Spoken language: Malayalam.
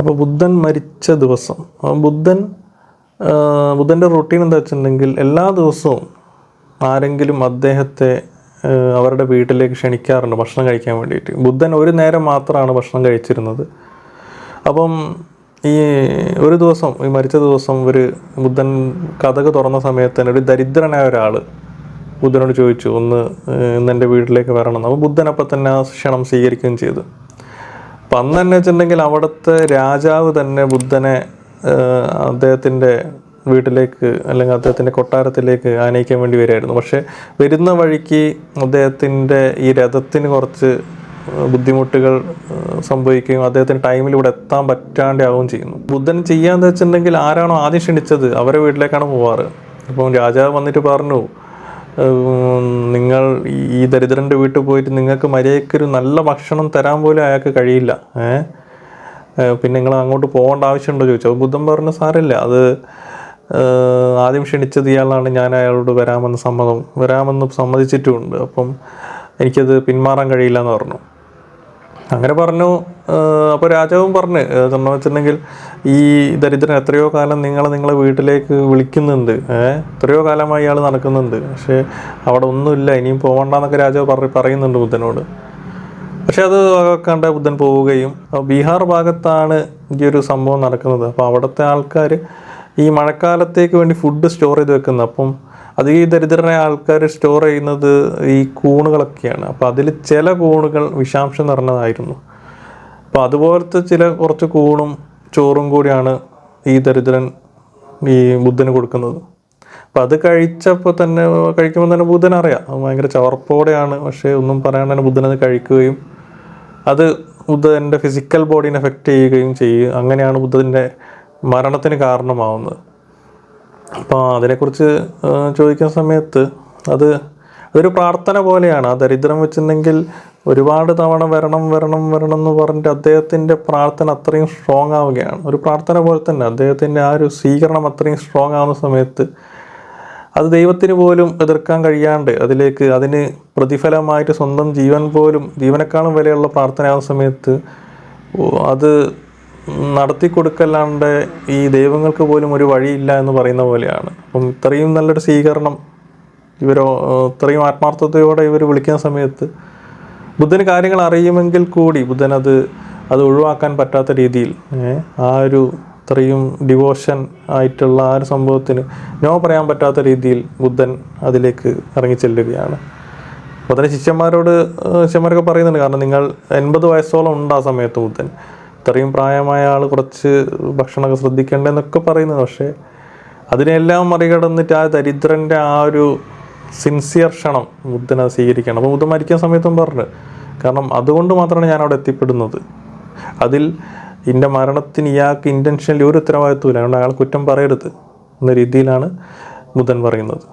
അപ്പോൾ ബുദ്ധൻ മരിച്ച ദിവസം ബുദ്ധൻ ബുദ്ധന്റെ റൊട്ടീൻ എന്താ വെച്ചിട്ടുണ്ടെങ്കിൽ എല്ലാ ദിവസവും ആരെങ്കിലും അദ്ദേഹത്തെ അവരുടെ വീട്ടിലേക്ക് ക്ഷണിക്കാറുണ്ട് ഭക്ഷണം കഴിക്കാൻ വേണ്ടിയിട്ട്. ബുദ്ധൻ ഒരു നേരം മാത്രമാണ് ഭക്ഷണം കഴിച്ചിരുന്നത്. അപ്പം ഈ ഒരു ദിവസം ഈ മരിച്ച ദിവസം ഒരു ബുദ്ധൻ കഥക് തുറന്ന സമയത്ത് തന്നെ ഒരു ദരിദ്രനായ ഒരാൾ ബുദ്ധനോട് ചോദിച്ചു ഒന്ന് ഇന്ന് എന്റെ വീട്ടിലേക്ക് വരണം. അപ്പോൾ ബുദ്ധൻ അപ്പം തന്നെ ആ ക്ഷണം സ്വീകരിക്കുകയും ചെയ്തു. അപ്പം അന്ന് തന്നെ വെച്ചിട്ടുണ്ടെങ്കിൽ അവിടുത്തെ രാജാവ് തന്നെ ബുദ്ധനെ അദ്ദേഹത്തിന്റെ വീട്ടിലേക്ക് അല്ലെങ്കിൽ അദ്ദേഹത്തിന്റെ കൊട്ടാരത്തിലേക്ക് ആനയിക്കാൻ വേണ്ടി വരികയായിരുന്നു. പക്ഷേ വരുന്ന വഴിക്ക് അദ്ദേഹത്തിന്റെ ഈ രഥത്തിന് കുറച്ച് ബുദ്ധിമുട്ടുകൾ സംഭവിക്കുകയും അദ്ദേഹത്തിന് ടൈമിൽ ഇവിടെ എത്താൻ പറ്റാണ്ടാവുകയും ചെയ്യുന്നു. ബുദ്ധൻ ചെയ്യാന്ന് വെച്ചിട്ടുണ്ടെങ്കിൽ ആരാണോ ആദ്യം ക്ഷണിച്ചത് അവരെ വീട്ടിലേക്കാണ് പോവാറ്. അപ്പം രാജാവ് വന്നിട്ട് പറഞ്ഞു നിങ്ങൾ ഈ- ദരിദ്രന്റെ വീട്ടിൽ പോയിട്ട് നിങ്ങൾക്ക് മര്യാദയ്ക്കൊരു നല്ല ഭക്ഷണം തരാൻ പോലും അയാൾക്ക് കഴിയില്ല. പിന്നെ നിങ്ങൾ അങ്ങോട്ട് പോകേണ്ട ആവശ്യമുണ്ടോ ചോദിച്ചു. ബുദ്ധൻ പറഞ്ഞു സാരമില്ല അത് ആദ്യം ക്ഷണിച്ചത് ഇയാളാണ്. ഞാൻ അയാളോട് വരാമെന്ന് സമ്മതം വരാമെന്ന് സമ്മതിച്ചിട്ടുമുണ്ട്. അപ്പം എനിക്കത് പിന്മാറാൻ കഴിയില്ല എന്ന് പറഞ്ഞു. അങ്ങനെ പറഞ്ഞു അപ്പോൾ രാജാവും പറഞ്ഞു എന്ന് വെച്ചിട്ടുണ്ടെങ്കിൽ ഈ ദരിദ്രൻ എത്രയോ കാലം നിങ്ങളെ നിങ്ങളെ വീട്ടിലേക്ക് വിളിക്കുന്നുണ്ട് എത്രയോ കാലമായി ഇയാൾ നടക്കുന്നുണ്ട് പക്ഷേ അവിടെ ഒന്നുമില്ല ഇനിയും പോകണ്ടെന്നൊക്കെ രാജാവ് പറ പറയുന്നുണ്ട് ബുദ്ധനോട്. പക്ഷെ അത് കണ്ട ബുദ്ധൻ പോവുകയും ബീഹാർ ഭാഗത്താണ് ഈ ഒരു സംഭവം നടക്കുന്നത്. അപ്പോൾ അവിടുത്തെ ആൾക്കാർ ഈ മഴക്കാലത്തേക്ക് വേണ്ടി ഫുഡ് സ്റ്റോർ ചെയ്ത് വെക്കുന്നത് അപ്പം അത് ഈ ദരിദ്രനായ ആൾക്കാർ സ്റ്റോർ ചെയ്യുന്നത് ഈ കൂണുകളൊക്കെയാണ്. അപ്പോൾ അതിൽ ചില കൂണുകൾ വിഷാംശം നിറഞ്ഞതായിരുന്നു. അപ്പോൾ അതുപോലത്തെ ചില കുറച്ച് കൂണും ചോറും കൂടിയാണ് ഈ ദരിദ്രൻ ഈ ബുദ്ധന് കൊടുക്കുന്നത്. അപ്പോൾ അത് കഴിച്ചപ്പോൾ തന്നെ കഴിക്കുമ്പോൾ തന്നെ ബുദ്ധൻ അറിയാം. ഭയങ്കര ചവർപ്പോടെയാണ്. പക്ഷേ ഒന്നും പറയാണ്ട് തന്നെ ബുദ്ധനത് കഴിക്കുകയും അത് ബുദ്ധന്റെ ഫിസിക്കൽ ബോഡീനെ എഫക്റ്റ് ചെയ്യുകയും ചെയ്യുക അങ്ങനെയാണ് ബുദ്ധന്റെ മരണത്തിന് കാരണമാവുന്നത്. അപ്പോൾ അതിനെക്കുറിച്ച് ചോദിക്കുന്ന സമയത്ത് അത് അതൊരു പ്രാർത്ഥന പോലെയാണ്. ആ ദരിദ്രം വെച്ചിട്ടുണ്ടെങ്കിൽ ഒരുപാട് തവണ വരണം വരണം വരണം എന്ന് പറഞ്ഞിട്ട് അദ്ദേഹത്തിന്റെ പ്രാർത്ഥന അത്രയും സ്ട്രോങ് ആവുകയാണ്. ഒരു പ്രാർത്ഥന പോലെ തന്നെ അദ്ദേഹത്തിന്റെ ആ ഒരു സ്വീകരണം അത്രയും സ്ട്രോങ് ആവുന്ന സമയത്ത് അത് ദൈവത്തിന് പോലും എതിർക്കാൻ കഴിയാണ്ട് അതിലേക്ക് അതിന് പ്രതിഫലമായിട്ട് സ്വന്തം ജീവൻ പോലും ജീവനേക്കാളും വിലയുള്ള പ്രാർത്ഥനയാവുന്ന സമയത്ത് അത് നടത്തി കൊടുക്കല്ലാണ്ട് ഈ ദൈവങ്ങൾക്ക് പോലും ഒരു വഴിയില്ല എന്ന് പറയുന്ന പോലെയാണ്. അപ്പം ഇത്രയും നല്ലൊരു സ്വീകരണം ഇവരോ ഇത്രയും ആത്മാർത്ഥതയോടെ ഇവർ വിളിക്കുന്ന സമയത്ത് ബുദ്ധന് കാര്യങ്ങൾ അറിയുമെങ്കിൽ കൂടി ബുദ്ധൻ അത് അത് ഒഴിവാക്കാൻ പറ്റാത്ത രീതിയിൽ ആ ഒരു ഇത്രയും ഡിവോഷൻ ആയിട്ടുള്ള ആ ഒരു സംഭവത്തിന് നോ പറയാൻ പറ്റാത്ത രീതിയിൽ ബുദ്ധൻ അതിലേക്ക് ഇറങ്ങി ചെല്ലുകയാണ്. അപ്പോൾ അതിന് ശിഷ്യന്മാരോട് ശിഷ്യന്മാരൊക്കെ പറയുന്നുണ്ട് കാരണം നിങ്ങൾ എൺപത് വയസ്സോളം ഉണ്ട് ആ സമയത്ത് ബുദ്ധൻ. ഇത്രയും പ്രായമായ ആൾ കുറച്ച് ഭക്ഷണമൊക്കെ ശ്രദ്ധിക്കേണ്ടതെന്നൊക്കെ പറയുന്നത് പക്ഷേ അതിനെല്ലാം മറികടന്നിട്ട് ആ ദരിദ്രന്റെ ആ ഒരു സിൻസിയർ ക്ഷണം ബുദ്ധനെ സ്വീകരിക്കണം. അപ്പോൾ ബുദ്ധൻ മരിക്കുന്ന സമയത്തും പറഞ്ഞു. കാരണം അതുകൊണ്ട് മാത്രമാണ് ഞാൻ അവിടെ എത്തിപ്പെടുന്നത്. അതിൽ എന്റെ മരണത്തിന് ഇയാൾക്ക് ഇന്റൻഷനിൽ ഒരു ഉത്തരവാദിത്വമില്ല അതുകൊണ്ട് അയാൾ കുറ്റം പറയരുത് എന്ന രീതിയിലാണ് ബുദ്ധൻ പറയുന്നത്.